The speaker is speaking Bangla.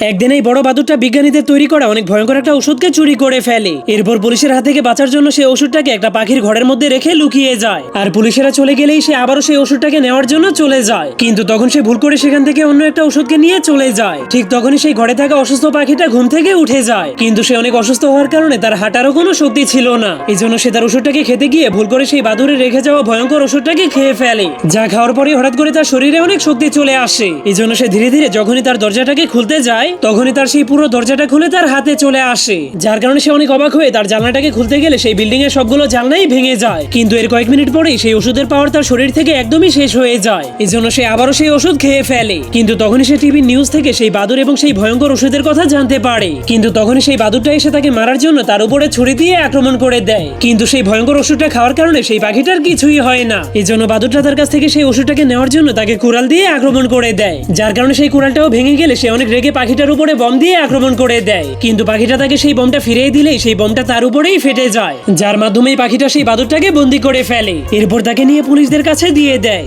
একদিন এই বড় বাদুরটা বিজ্ঞানীদের তৈরি করা অনেক ভয়ঙ্কর একটা ওষুধকে চুরি করে ফেলে। এরপর পুলিশের হাত থেকে বাঁচার জন্য সেই ওষুধটাকে একটা পাখির ঘরের মধ্যে রেখে লুকিয়ে যায়। আর পুলিশেরা চলে গেলেই সে আবারও সেই ওষুধটাকে নেওয়ার জন্য চলে যায়। কিন্তু তখন সে ভুল করে সেখান থেকে অন্য একটা ওষুধকে নিয়ে চলে যায়। ঠিক তখনই সেই ঘরে থাকা অসুস্থ পাখিটা ঘুম থেকে উঠে যায়। কিন্তু সে অনেক অসুস্থ হওয়ার কারণে তার হাঁটারও কোনো শক্তি ছিল না। এই জন্য সে তার ওষুধটাকে খেতে গিয়ে ভুল করে সেই বাদুরে রেখে যাওয়া ভয়ঙ্কর ওষুধটাকে খেয়ে ফেলে। যা খাওয়ার পরে হঠাৎ করে তার শরীরে অনেক শক্তি চলে আসে। এই জন্য সে ধীরে ধীরে যখনই তার দরজাটাকে খুলতে যায় তখনই তার সেই পুরো দরজাটা খুলে তার হাতে চলে আসে। যার কারণে সে অনেক অবাক হয়ে তার জানলাটাকে খুলতে গেলে সেই বিল্ডিং এর সবগুলো জানলাই ভেঙে যায়। কিন্তু এর কয়েক মিনিট পরেই সেই ওষুধের পাওয়ার তার শরীর থেকে একদমই শেষ হয়ে যায়। এই জন্য সে আবারও সেই ওষুধ খেয়ে ফেলে। কিন্তু তখনই সে টিভির নিউজ থেকে সেই বাদুর এবং সেই ভয়ঙ্কর ওষুধের কথা জানতে পারে। কিন্তু তখনই সেই বাদুরটা এসে তাকে মারার জন্য তার উপরে ছুরি দিয়ে আক্রমণ করে দেয়। কিন্তু সেই ভয়ঙ্কর ওষুধটা খাওয়ার কারণে সেই পাখিটার কিছুই হয় না। এই জন্য বাদুরটা তার কাছ থেকে সেই ওষুধটাকে নেওয়ার জন্য তাকে কুড়াল দিয়ে আক্রমণ করে দেয়। যার কারণে সেই কুড়ালটাও ভেঙে গেলে সে অনেক রেগে পাখিটার উপরে বম দিয়ে আক্রমণ করে দেয়। কিন্তু পাখিটা তাকে সেই বমটা ফিরিয়ে দিলেই সেই বমটা তার উপরেই ফেটে যায়। যার মাধ্যমে পাখিটা সেই বাদুরটাকে বন্দি করে ফেলে। এরপর তাকে নিয়ে পুলিশদের কাছে দিয়ে দেয়।